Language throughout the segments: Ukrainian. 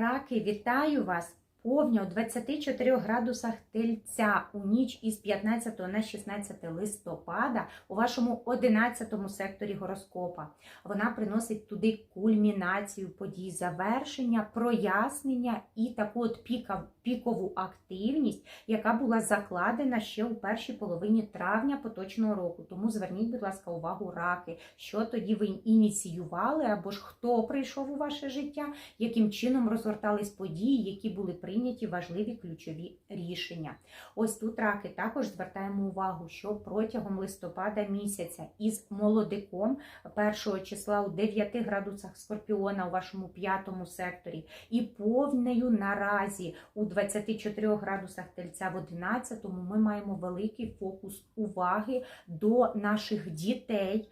Раки, вітаю вас! Повня у 24 градусах тельця у ніч із 15 на 16 листопада у вашому 11 секторі гороскопа. Вона приносить туди кульмінацію подій, завершення, прояснення і таку от пікову активність, яка була закладена ще у першій половині травня поточного року. Тому зверніть, будь ласка, увагу раки, що тоді ви ініціювали, або ж хто прийшов у ваше життя, яким чином розгортались події, які були прийняті важливі ключові рішення. Ось тут раки також звертаємо увагу, що протягом листопада місяця із молодиком першого числа у 9 градусах скорпіона у вашому п'ятому секторі і повнею наразі у 24 градусах тельця в 11 ми маємо великий фокус уваги до наших дітей,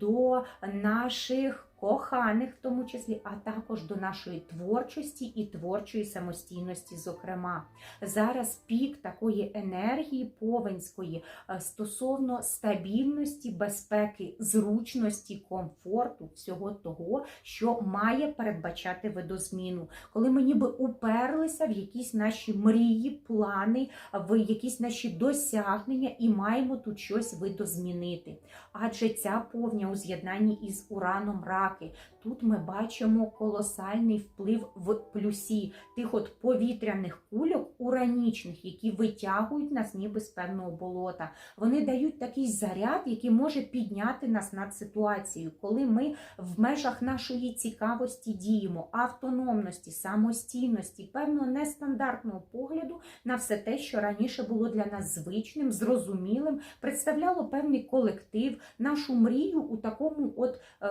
до наших коханих, в тому числі, а також до нашої творчості і творчої самостійності. Зокрема, зараз пік такої енергії повенської е, стосовно стабільності, безпеки, зручності, комфорту, всього того, що має передбачати видозміну, коли ми ніби уперлися в якісь наші мрії, плани, в якісь наші досягнення і маємо тут щось видозмінити. Адже ця повня у з'єднанні із ураном раки. Тут ми бачимо колосальний вплив в плюсі тих от повітряних кульок уранічних, які витягують нас ніби з певного болота. Вони дають такий заряд, який може підняти нас над ситуацією, коли ми в межах нашої цікавості діємо, автономності, самостійності, певного нестандартного погляду на все те, що раніше було для нас звичним, зрозумілим, представляло певний колектив, нашу мрію у такому от е,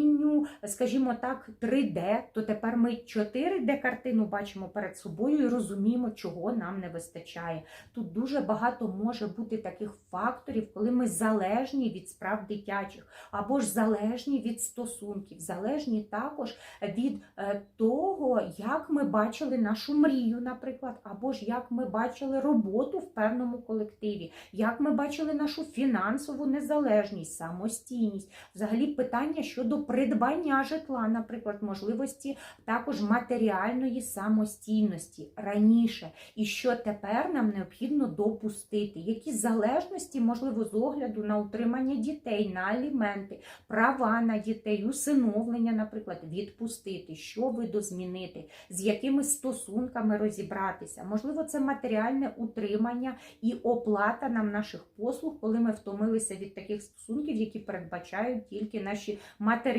розумінню, скажімо так, 3D, то тепер ми 4D картину бачимо перед собою і розуміємо, чого нам не вистачає. Тут дуже багато може бути таких факторів, коли ми залежні від справ дитячих, або ж залежні від стосунків, залежні також від е, того, як ми бачили нашу мрію, наприклад, або ж як ми бачили роботу в певному колективі, як ми бачили нашу фінансову незалежність, самостійність, взагалі питання щодо придбання житла, наприклад, можливості також матеріальної самостійності раніше, і що тепер нам необхідно допустити, які залежності, можливо, з огляду на утримання дітей, на аліменти, права на дітей, усиновлення, наприклад, відпустити, що видозмінити, з якими стосунками розібратися. Можливо, це матеріальне утримання і оплата нам наших послуг, коли ми втомилися від таких стосунків, які передбачають тільки наші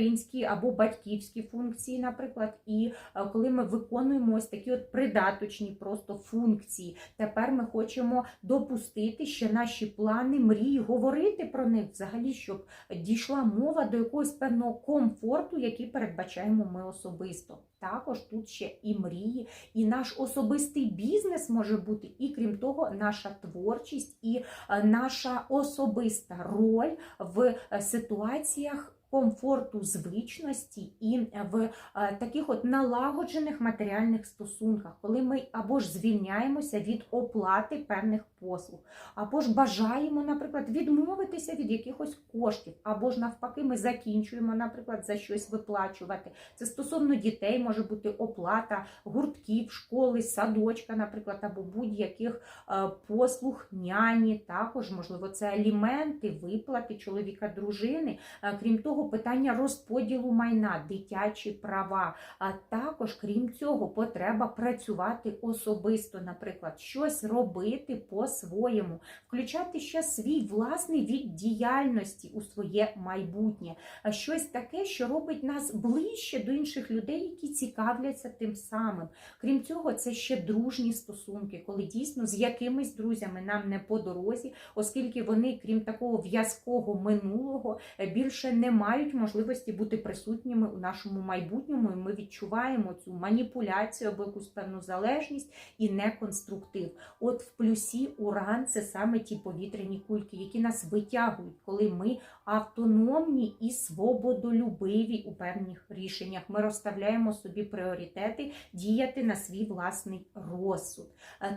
материнські або батьківські функції, наприклад, і е, коли ми виконуємо ось такі от придаточні просто функції. Тепер ми хочемо допустити ще наші плани, мрії, говорити про них взагалі, щоб дійшла мова до якогось певного комфорту, який передбачаємо ми особисто. Також тут ще і мрії, і наш особистий бізнес може бути, і крім того, наша творчість і е, наша особиста роль в е, ситуаціях. Комфорту, звичності і в е, таких от налагоджених матеріальних стосунках, коли ми або ж звільняємося від оплати певних послуг, або ж бажаємо, наприклад, відмовитися від якихось коштів, або ж навпаки, ми закінчуємо, наприклад, за щось виплачувати. Це стосовно дітей може бути оплата гуртків, школи, садочка, наприклад, або будь-яких е, послуг, няні, також, можливо, це аліменти, виплати чоловіка, дружини. Е, крім того, питання розподілу майна, дитячі права. А також, крім цього, потреба працювати особисто, наприклад, щось робити по-своєму, включати ще свій власний від діяльності у своє майбутнє, щось таке, що робить нас ближче до інших людей, які цікавляться тим самим. Крім цього, це ще дружні стосунки, коли дійсно з якимись друзями нам не по дорозі, оскільки вони, крім такого в'язкого минулого, більше не мають можливості бути присутніми у нашому майбутньому, і ми відчуваємо цю маніпуляцію або якусь певну залежність і неконструктив. От в плюсі уран це саме ті повітряні кульки, які нас витягують, коли ми автономні і свободолюбиві у певних рішеннях. Ми розставляємо собі пріоритети діяти на свій власний розсуд.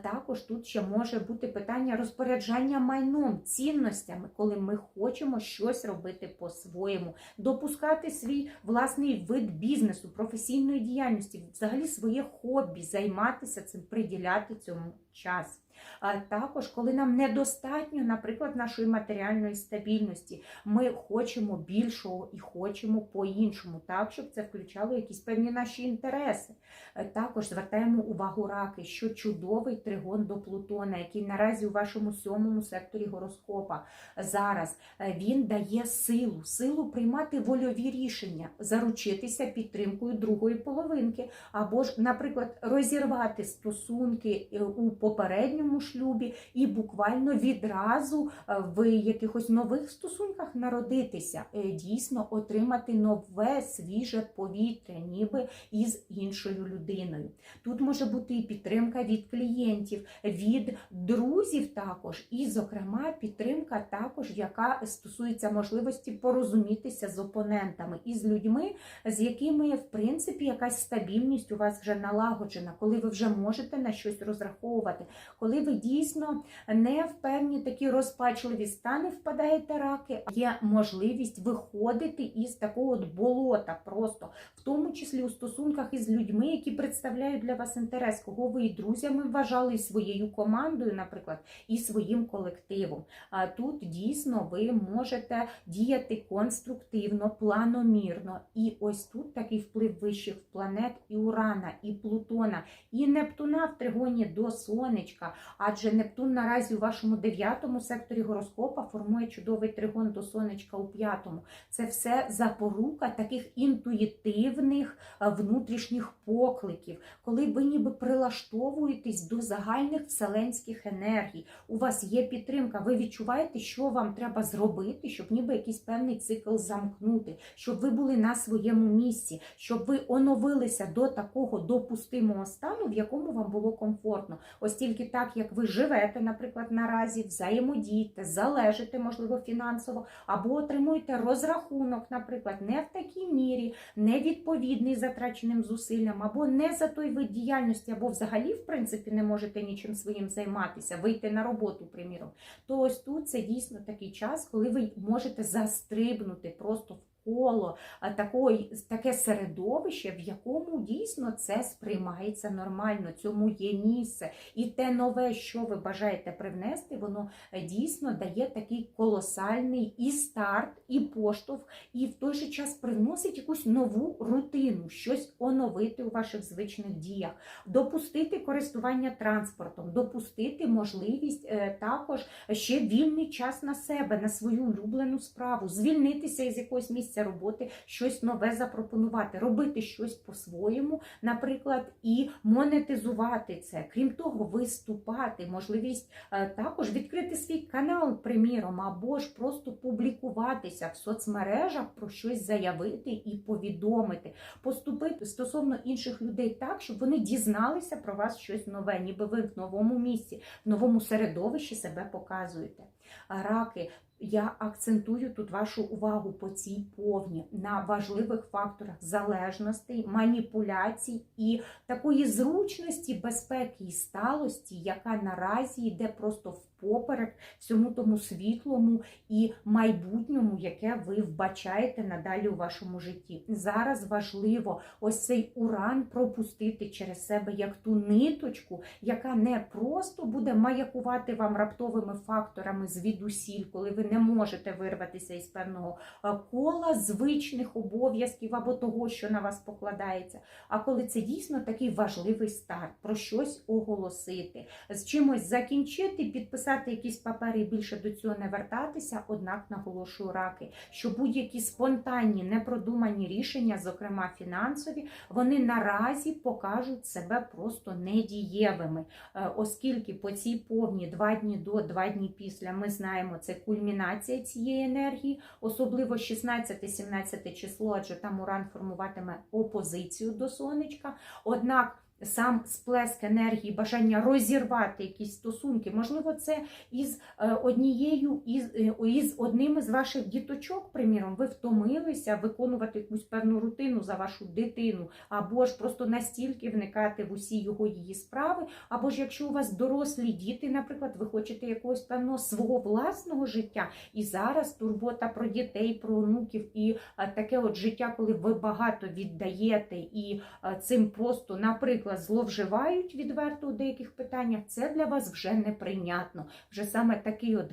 Також тут ще може бути питання розпоряджання майном, цінностями, коли ми хочемо щось робити по-своєму, допускати свій власний вид бізнесу, професійної діяльності, взагалі своє хобі, займатися цим, приділяти цьому час. А також, коли нам недостатньо, наприклад, нашої матеріальної стабільності, ми хочемо більшого і хочемо по-іншому, так, щоб це включало якісь певні наші інтереси. Е, Також звертаємо увагу раки, що чудовий тригон до Плутона, який наразі у вашому сьомому секторі гороскопа зараз е, він дає силу, силу приймати вольові рішення, заручитися підтримкою другої половинки, або ж, наприклад, розірвати стосунки е, у попередньому шлюбі і буквально відразу е, в якихось нових стосунках народитися, е, дійсно отримати нове свіже повітря, ніби із іншою людиною. Тут може бути і підтримка від клієнтів, від друзів також, і, зокрема, підтримка також, яка стосується можливості порозумітися з опонентами і з людьми, з якими, в принципі, якась стабільність у вас вже налагоджена, коли ви вже можете на щось розраховувати, коли ви дійсно не в певні такі розпачливі стани впадаєте раки, є можливість виходити із такого от болота, просто в тому числі у стосунках із людьми, які представляють для вас інтерес, кого ви і друзями вважали своєю командою, наприклад, і своїм колективом. А тут дійсно ви можете діяти конструктивно, планомірно. І ось тут такий вплив вищих планет і Урана, і Плутона, і Нептуна в тригоні до сонечка. Адже Нептун наразі у вашому дев'ятому секторі гороскопа формує чудовий тригон до сонечка у п'ятому. Це все запорука таких інтуїтивних е, внутрішніх покликів, коли ви ніби прилаштовуєтесь до загальних вселенських енергій. У вас є підтримка, ви відчуваєте, що вам треба зробити, щоб ніби якийсь певний цикл замкнути, щоб ви були на своєму місці, щоб ви оновилися до такого допустимого стану, в якому вам було комфортно. Ось тільки так, як ви живете, наприклад, наразі, взаємодієте, залежите, можливо, фінансово, або отримуєте розрахунок, наприклад, не в такій мірі, не відповідний затраченим зусиллям, або не за той вид діяльності, або взагалі, в принципі, не можете нічим своїм займатися, вийти на роботу, приміром, то ось тут це дійсно такий час, коли ви можете застрибнути просто в коло такої, таке середовище, в якому дійсно це сприймається нормально, цьому є місце. І те нове, що ви бажаєте привнести, воно е, дійсно дає такий колосальний і старт, і поштовх, і в той же час привносить якусь нову рутину, щось оновити у ваших звичних діях, допустити користування транспортом, допустити можливість е, також ще вільний час на себе, на свою улюблену справу, звільнитися із якогось місця роботи, щось нове запропонувати, робити щось по-своєму, наприклад, і монетизувати це. Крім того, виступати, можливість е, також відкрити свій канал, приміром, або ж просто публікуватися в соцмережах, про щось заявити і повідомити, поступити стосовно інших людей так, щоб вони дізналися про вас щось нове, ніби ви в новому місці, в новому середовищі себе показуєте. Раки, я акцентую тут вашу увагу по цій повні на важливих факторах залежностей, маніпуляцій і такої зручності, безпеки і сталості, яка наразі йде просто впоперек всьому тому світлому і майбутньому, яке ви вбачаєте надалі у вашому житті. Зараз важливо ось цей уран пропустити через себе як ту ниточку, яка не просто буде маякувати вам раптовими факторами звідусіль, коли ви не можете вирватися із певного е, кола звичних обов'язків або того, що на вас покладається. А коли це дійсно такий важливий старт, про щось оголосити, з чимось закінчити, підписати якісь папери більше до цього не вертатися, однак наголошую раки, що будь-які спонтанні, непродумані рішення, зокрема фінансові, вони наразі покажуть себе просто недієвими, Е, оскільки по цій повні два дні до, два дні після ми знаємо, це кульмінація цієї енергії, особливо 16-17 число, адже там уран формуватиме опозицію до сонечка. Однак сам сплеск енергії, бажання розірвати якісь стосунки. Можливо, це із е, однією із, е, із одним із ваших діточок, приміром, ви втомилися виконувати якусь певну рутину за вашу дитину, або ж просто настільки вникати в усі його її справи, або ж якщо у вас дорослі діти, наприклад, ви хочете якогось певного свого власного життя, і зараз турбота про дітей, про онуків і е, таке от життя, коли ви багато віддаєте і цим просто, наприклад, зловживають відверто у деяких питаннях, це для вас вже неприйнятно. Вже саме такий от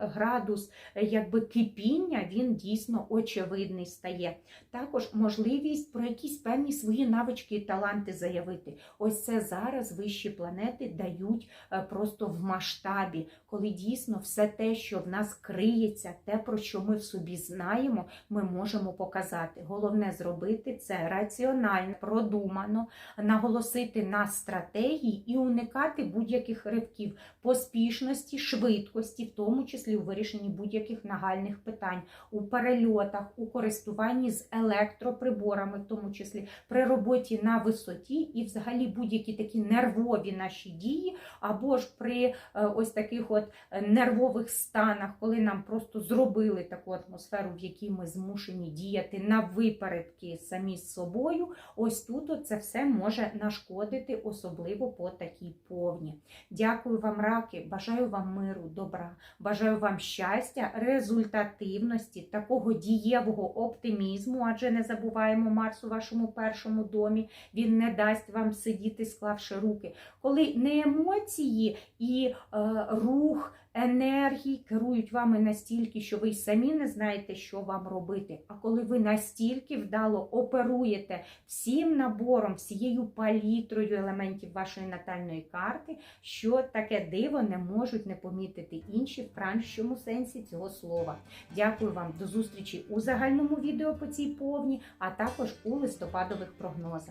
градус е, якби кипіння, він дійсно очевидний стає. Також можливість про якісь певні свої навички і таланти заявити. Ось це зараз вищі планети дають е, просто в масштабі, коли дійсно все те, що в нас криється, те, про що ми в собі знаємо, ми можемо показати. Головне зробити це раціонально, продумано, наголосити на стратегії і уникати будь-яких ривків, поспішності, швидкості, в тому числі у вирішенні будь-яких нагальних питань, у перельотах, у користуванні з електроприборами, в тому числі при роботі на висоті, і взагалі будь-які такі нервові наші дії, або ж при е, ось таких от е, нервових станах, коли нам просто зробили таку атмосферу, в якій ми змушені діяти на випередки самі з собою. Ось тут це все може нашкодити, особливо по такій повні. Дякую вам, раки, бажаю вам миру, добра, бажаю вам щастя, результативності, такого дієвого оптимізму, адже не забуваємо Марс у вашому першому домі. Він не дасть вам сидіти, склавши руки. Коли не емоції і е, рух, енергії керують вами настільки, що ви й самі не знаєте, що вам робити. А коли ви настільки вдало оперуєте всім набором, всією палітрою елементів вашої натальної карти, що таке диво не можуть не помітити інші в кращому сенсі цього слова. Дякую вам до зустрічі у загальному відео по цій повні, а також у листопадових прогнозах.